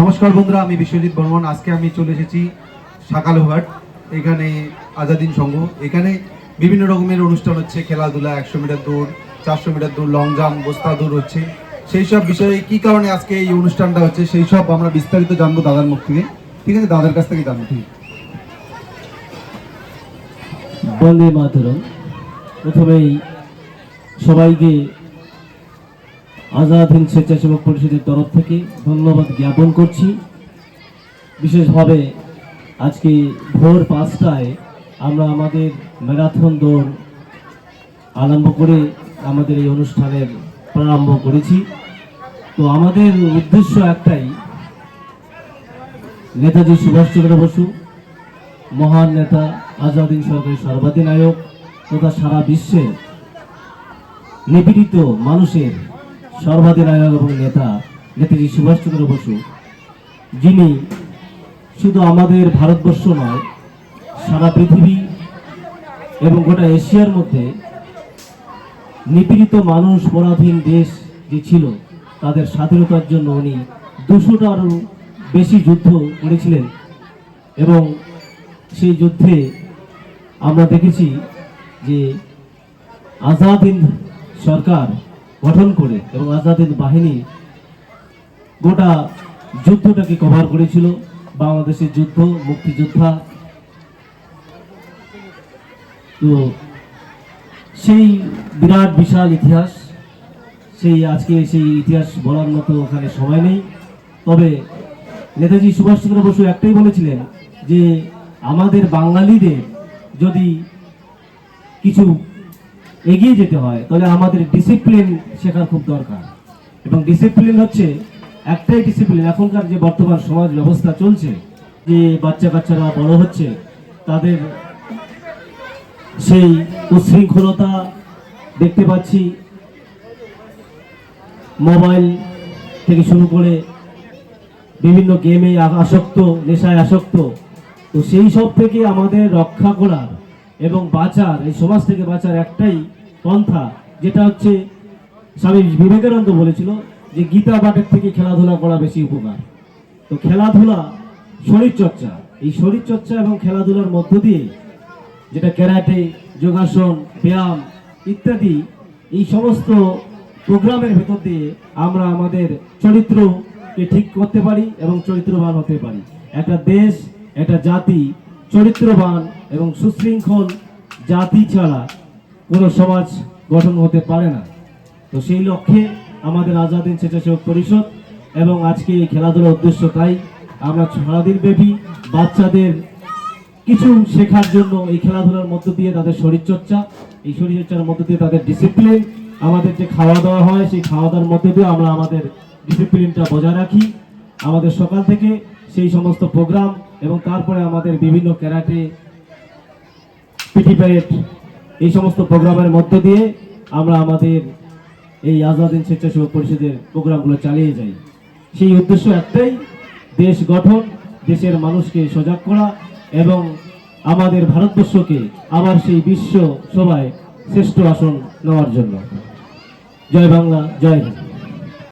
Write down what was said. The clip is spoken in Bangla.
নমস্কার বন্ধুরা, আমি বিশ্বজিৎ বর্মন। আজকে আমি চলে এসেছি সাকালুঘাট এখানে আজাদিন সংঘ। এখানে বিভিন্ন রকমের অনুষ্ঠান হচ্ছে, খেলাধুলা, একশো মিটার দৌড়, চারশো মিটার দৌড়, লং জাম্প, বস্তা দৌড় হচ্ছে। সেই সব বিষয়ে কি কারণে আজকে এই অনুষ্ঠানটা হচ্ছে, সেই সব আমরা বিস্তারিত জানব দাদার মুখ থেকে। ঠিক আছে, দাদার কাছ থেকে জানব। ঠিক প্রথমেই সবাইকে আজাদ হিন্দ স্বেচ্ছাসেবক পরিষদের তরফ থেকে ধন্যবাদ জ্ঞাপন করছি। বিশেষভাবে আজকে ভোর পাঁচটায় আমরা আমাদের ম্যারাথন দৌড় আরম্ভ করে আমাদের এই অনুষ্ঠানের প্রারম্ভ করেছি। তো আমাদের উদ্দেশ্য একটাই, নেতাজি সুভাষচন্দ্র বসু, মহান নেতা আজাদিন সরকারের সর্বাধিনায়ক তথা সারা বিশ্বের নিপীড়িত মানুষের সর্বাধিনায়ক এবং নেতা নেতাজি সুভাষচন্দ্র বসু, যিনি শুধু আমাদের ভারতবর্ষ নয়, সারা পৃথিবী এবং গোটা এশিয়ার মধ্যে নিপীড়িত মানুষ, পরাধীন দেশ যে ছিল, তাদের স্বাধীনতার জন্য উনি দুশোটারও বেশি যুদ্ধ করেছিলেন। এবং সেই যুদ্ধে আমরা দেখেছি যে আজাদ হিন্দ সরকার গঠন করে এবং আজাদ হিন্দ বাহিনী গোটা যুদ্ধটাকে কভার করেছিল। বাংলাদেশের যুদ্ধ, মুক্তিযোদ্ধা। তো সেই বিরাট, বিশাল ইতিহাস, সেই আজকে সেই ইতিহাস বলার মতো ওখানে সময় নেই। তবে নেতাজি সুভাষচন্দ্র বসু একটাই বলেছিলেন যে, আমাদের বাঙালিদের যদি কিছু এগিয়ে যেতে হয়, তাহলে আমাদের ডিসিপ্লিন শেখার খুব দরকার। এবং ডিসিপ্লিন হচ্ছে একটাই ডিসিপ্লিন এখনকার যে বর্তমান সমাজ ব্যবস্থা চলছে, যে বাচ্চা কাচ্চারা বড় হচ্ছে, তাদের সেই উশৃঙ্খলতা দেখতে পাচ্ছি। মোবাইল থেকে শুরু করে বিভিন্ন গেমে আসক্ত, নেশায় আসক্ত, তো সেই সব থেকে আমাদের রক্ষা করার এবং বাঁচার, এই সমাজ থেকে বাঁচার একটাই পন্থা, যেটা হচ্ছে স্বামী বিবেকানন্দ বলেছিল যে গীতা পাঠের থেকে খেলাধুলা করা বেশি উপকার। তো খেলাধুলা শরীর চর্চা এই শরীর চর্চা এবং খেলাধুলার মধ্য দিয়ে যেটা ক্যারাটে, যোগাসন, ব্যায়াম ইত্যাদি, এই সমস্ত প্রোগ্রামের ভেতর দিয়ে আমরা আমাদের চরিত্রকে ঠিক করতে পারি এবং চরিত্রবান হতে পারি। একটা দেশ, একটা জাতি চরিত্রবান এবং সুশৃঙ্খল জাতি ছাড়া কোনো সমাজ গঠন হতে পারে না। তো সেই লক্ষ্যে আমাদের আজাদিন স্বেচ্ছাসেবক পরিষদ এবং আজকে এই খেলাধুলার উদ্দেশ্য তাই আমরা সারাদিন ব্যাপী বাচ্চাদের কিছু শেখার জন্য এই খেলাধুলার মধ্য দিয়ে তাদের শরীরচর্চা, এই শরীরচর্চার মধ্য দিয়ে তাদের ডিসিপ্লিন আমাদের যে খাওয়া দাওয়া হয় সেই খাওয়া দাওয়ার মধ্যে দিয়ে আমরা আমাদের ডিসিপ্লিনটা বজায় রাখি। আমাদের সকাল থেকে সেই সমস্ত প্রোগ্রাম এবং তারপরে আমাদের বিভিন্ন ক্যারাটে পিটি প্যারেড এই সমস্ত প্রোগ্রামের মধ্য দিয়ে আমরা আমাদের এই আজাদিন স্বেচ্ছাসেবক পরিষদের প্রোগ্রামগুলো চালিয়ে যাই। সেই উদ্দেশ্য একটাই, দেশ গঠন, দেশের মানুষকে সজাগ করা এবং আমাদের ভারতবর্ষকে আবার সেই বিশ্ব সভায় শ্রেষ্ঠ আসন নেওয়ার জন্য। জয় বাংলা, জয় হিন্দ।